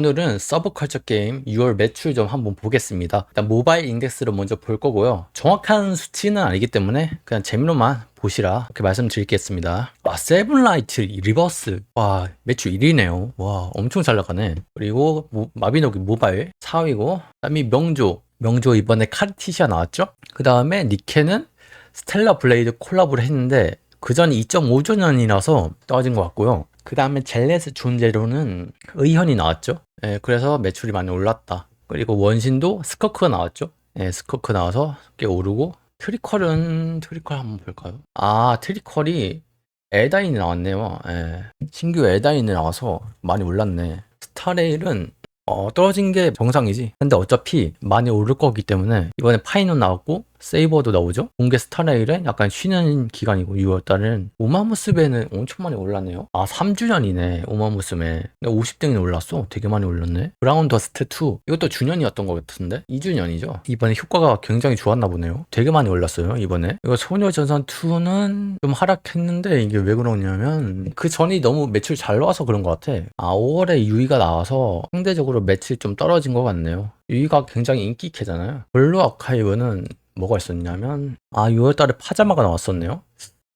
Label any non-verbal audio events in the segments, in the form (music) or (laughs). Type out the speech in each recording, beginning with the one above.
오늘은 서브컬처 게임 6월 매출 좀 한번 보겠습니다. 일단 모바일 인덱스를 먼저 볼 거고요. 정확한 수치는 아니기 때문에 그냥 재미로만 보시라 이렇게 말씀드리겠습니다. 아, 세븐라이트 리버스. 와, 매출 1위네요. 와, 엄청 잘 나가네. 그리고 모- 마비노기 모바일 4위고, 그다음에 명조. 명조 이번에 카르티시아 나왔죠? 그 다음에 니케는 스텔라 블레이드 콜라보를 했는데 그 전이 2.5주년이라서 떨어진 것 같고요. 그 다음에 젤레스 존재로는 의현이 나왔죠. 예, 그래서 매출이 많이 올랐다. 그리고 원신도 스커크가 나왔죠. 예, 스커크 나와서 꽤 오르고 트리컬은 트리컬 한번 볼까요? 아 트리컬이 에다인이 나왔네요. 예, 신규 에다인이 나와서 많이 올랐네. 스타레일은 어, 떨어진 게 정상이지. 근데 어차피 많이 오를 거기 때문에 이번에 파이논 나왔고 세이버도 나오죠. 공개 스타레일은 약간 쉬는 기간이고 6월달은 오마무스베는 엄청 많이 올랐네요. 아 3주년이네 오마무스베. 50등이 올랐어. 되게 많이 올랐네. 브라운 더스트 2 이것도 주년이었던 것 같은데 2주년이죠. 이번에 효과가 굉장히 좋았나 보네요. 되게 많이 올랐어요 이번에. 이거 소녀전선 2는 좀 하락했는데 이게 왜 그러냐면 그 전이 너무 매출 잘 나와서 그런 것 같아. 아 5월에 유이가 나와서 상대적으로 매출이 좀 떨어진 것 같네요. 유이가 굉장히 인기 캐잖아요. 블루 아카이브는 뭐가 있었냐면 아 6월달에 파자마가 나왔었네요.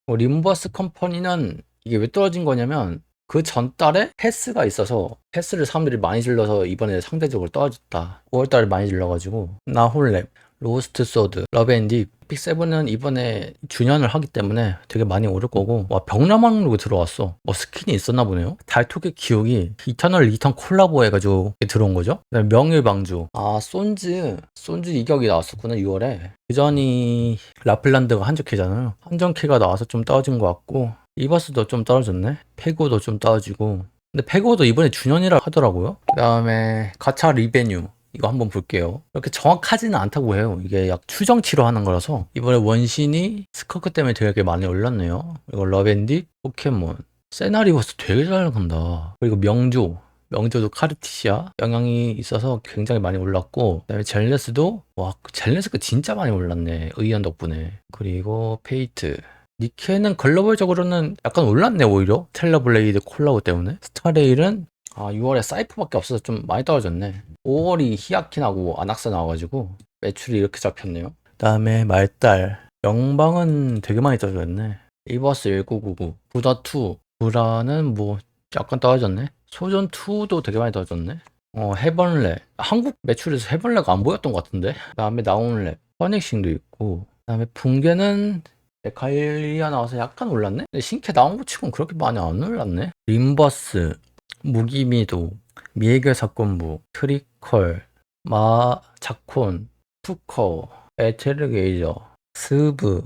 어, 림버스 컴퍼니는 이게 왜 떨어진 거냐면 그 전달에 패스가 있어서 패스를 사람들이 많이 질러서 이번에 상대적으로 떨어졌다. 5월달에 많이 질러가지고 나 홀랩, 로스트 소드, 러브앤디 픽세븐은 이번에 주년을 하기 때문에 되게 많이 오를 거고 와 병나망로 들어왔어. 뭐 스킨이 있었나 보네요. 달토의 기억이 이터널 리턴 콜라보 해가지고 들어온 거죠? 명일방주. 아 손즈 손즈 이격이 나왔었구나 6월에. 그 전이 라플란드가 한적캐잖아요. 한정캐가 나와서 좀 떨어진 것 같고 이버스도 좀 떨어졌네. 페고도 좀 떨어지고. 근데 페고도 이번에 주년이라 하더라고요. 그 다음에 가차 리베뉴 이거 한번 볼게요. 이렇게 정확하지는 않다고 해요. 이게 약 추정치로 하는 거라서 이번에 원신이 스커크 때문에 되게 많이 올랐네요. 이거 러벤디, 포켓몬, 세나리버스 되게 잘 나간다. 그리고 명조, 명조도 카르티시아 영향이 있어서 굉장히 많이 올랐고 그다음에 젤레스도 와 젤레스가 진짜 많이 올랐네. 의연 덕분에. 그리고 페이트, 니케는 글로벌적으로는 약간 올랐네 오히려 텔러블레이드 콜라보 때문에 스타레일은 아 6월에 사이프밖에 없어서 좀 많이 떨어졌네. 5월이 히아키나고 아낙스 나와가지고 매출이 이렇게 잡혔네요. 그다음에 말달. 영방은 되게 많이 떨어졌네. 이버스 1999 부다2 부라는 뭐 약간 떨어졌네. 소전2도 되게 많이 떨어졌네. 어 해번레. 한국 매출에서 해번레가 안 보였던 것 같은데? 그 다음에 나온 랩 퍼넥싱도 있고. 그 다음에 붕괴는 에칼리아 나와서 약간 올랐네? 신캐 나온 거 치고는 그렇게 많이 안 올랐네? 림버스, 무기미도, 미해결 사건부, 트리컬, 마, 자콘, 푸커, 에테르게이저, 스브,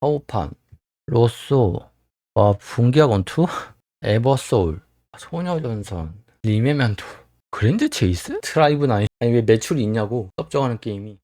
파오판, 로쏘, 와, 분기학원2? (laughs) 에버소울, 소녀전선, 리메멘토, 그랜드 체이스? 트라이브 나인? 아니 왜 매출이 있냐고 섭정하는 게임이